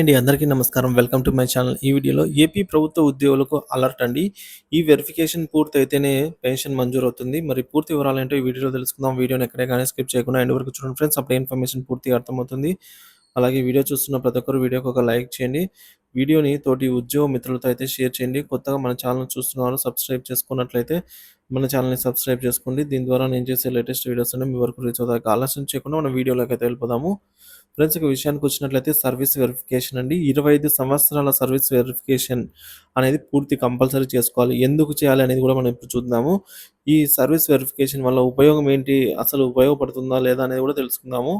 అండి అందరికీ నమస్కారం. Welcome to my channel. ఈ వీడియోలో ఏపీ ప్రభుత్వ ఉద్యోగులకు అలర్ట్ అండి. ఈ వెరిఫికేషన్ పూర్తి అయితేనే పెన్షన్ మంజూరు అవుతుంది. మరి పూర్తి వివరాలు ఏంటో ఈ వీడియోలో తెలుసుకుందాం. వీడియోని ఎక్కడే కానీ స్కిప్ చేయకుండా ఎండ్ వరకు చూడండి ఫ్రెండ్స్. అప్పుడే ఇన్ఫర్మేషన్ పూర్తిగా అర్థమవుతుంది. అలాగే వీడియో చూస్తున్న ప్రతి ఒక్కరు వీడియోకి ఒక లైక్ చేయండి. వీడియోని తోటి ఉద్యోగ మిత్రులతో అయితే షేర్ చేయండి. కొత్తగా మన ఛానల్ చూస్తున్నారు సబ్స్క్రైబ్ చేసుకున్నట్లయితే మన ఛానల్ని సబ్స్క్రైబ్ చేసుకోండి. దీని ద్వారా నేను చేసే లేటెస్ట్ వీడియోస్ అనేవి మీ వరకు రీచ్ అవుతాయి. ఆలస్యం చేయకుండా మన వీడియోలోకి అయితే వెళ్ళిపోదాము. ఫ్రెండ్స్ ఇక విషయానికి వచ్చినట్లయితే సర్వీస్ వెరిఫికేషన్ అండి. ఇరవై ఐదు సంవత్సరాల సర్వీస్ వెరిఫికేషన్ అనేది పూర్తి కంపల్సరీ చేసుకోవాలి. ఎందుకు చేయాలి అనేది కూడా మనం ఇప్పుడు చూద్దాము. ఈ సర్వీస్ వెరిఫికేషన్ వల్ల ఉపయోగం ఏంటి? అసలు ఉపయోగపడుతుందా లేదా అనేది కూడా తెలుసుకుందాము.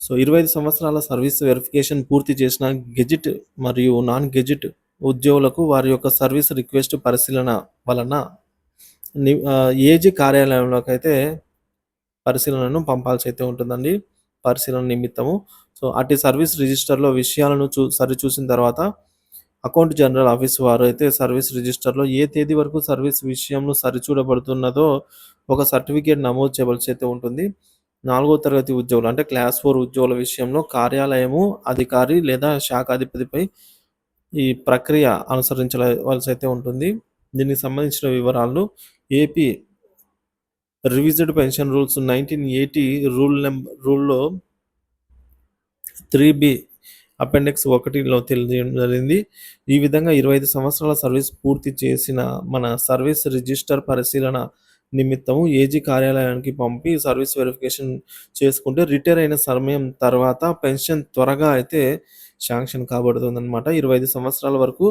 సో ఇరవై ఐదు సంవత్సరాల సర్వీస్ వెరిఫికేషన్ పూర్తి చేసిన గెజిట్ మరియు నాన్ గెజిట్ ఉద్యోగులకు వారి యొక్క సర్వీస్ రిక్వెస్ట్ పరిశీలన వలన ని- ఏజీ కార్యాలయంలోకి అయితే పరిశీలనను పంపాల్సి అయితే ఉంటుందండి. పరిశీలన నిమిత్తము. సో అటు సర్వీస్ రిజిస్టర్లో విషయాలను చూ సరిచూసిన తర్వాత అకౌంట్ జనరల్ ఆఫీస్ వారు అయితే సర్వీస్ రిజిస్టర్లో ఏ తేదీ వరకు సర్వీస్ విషయంలో సరిచూడబడుతున్నదో ఒక సర్టిఫికేట్ నమోదు చేయవలసి అయితే ఉంటుంది. నాలుగో తరగతి ఉద్యోగులు అంటే క్లాస్ ఫోర్ ఉద్యోగుల విషయంలో కార్యాలయము అధికారి లేదా శాఖాధిపతిపై ఈ ప్రక్రియ అనుసరించవలసి అయితే ఉంటుంది. దీనికి సంబంధించిన వివరాలు AP revised pension rules nineteen eighty rule number రూల్లో three B appendix ఒకటిలో తెలియజేయడం జరిగింది. ఈ విధంగా ఇరవై ఐదు సంవత్సరాల సర్వీస్ పూర్తి చేసిన మన సర్వీస్ రిజిస్టర్ పరిశీలన నిమిత్తము ఏజీ కార్యాలయానికి పంపి సర్వీస్ వెరిఫికేషన్ చేసుకుంటే రిటైర్ అయిన సమయం తర్వాత పెన్షన్ త్వరగా అయితే శాంక్షన్ కాబడుతుంది అనమాట ఇరవై ఐదు సంవత్సరాల వరకు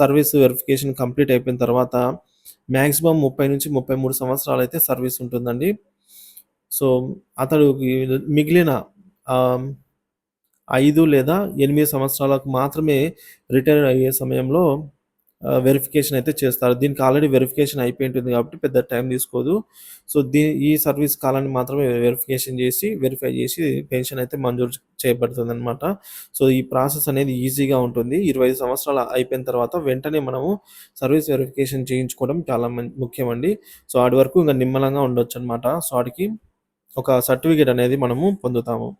సర్వీస్ వెరిఫికేషన్ కంప్లీట్ అయిపోయిన తర్వాత మ్యాక్సిమం ముప్పై నుంచి ముప్పై మూడు సంవత్సరాలు అయితే సర్వీస్ ఉంటుందండి. సో అతడు మిగిలిన ఐదు లేదా ఎనిమిది సంవత్సరాలకు మాత్రమే రిటైర్ అయ్యే సమయంలో వెరిఫికేషన్ అయితే చేస్తారు. దీనికి ఆల్రెడీ వెరిఫికేషన్ అయిపోయి ఉంటుంది కాబట్టి పెద్ద టైం తీసుకోదు. సో దీ ఈ సర్వీస్ కాలాన్ని మాత్రమే వెరిఫికేషన్ చేసి వెరిఫై చేసి పెన్షన్ అయితే మంజూరు చేయబడుతుంది అనమాట సో ఈ ప్రాసెస్ అనేది ఈజీగా ఉంటుంది. ఇరవై ఐదు సంవత్సరాలు అయిపోయిన తర్వాత వెంటనే మనము సర్వీస్ వెరిఫికేషన్ చేయించుకోవడం చాలా మం- ముఖ్యమండి. సో ఆడి వరకు ఇంకా నిమ్మలంగా ఉండొచ్చు అనమాట సో ఆడికి ఒక సర్టిఫికేట్ అనేది మనము పొందుతాము.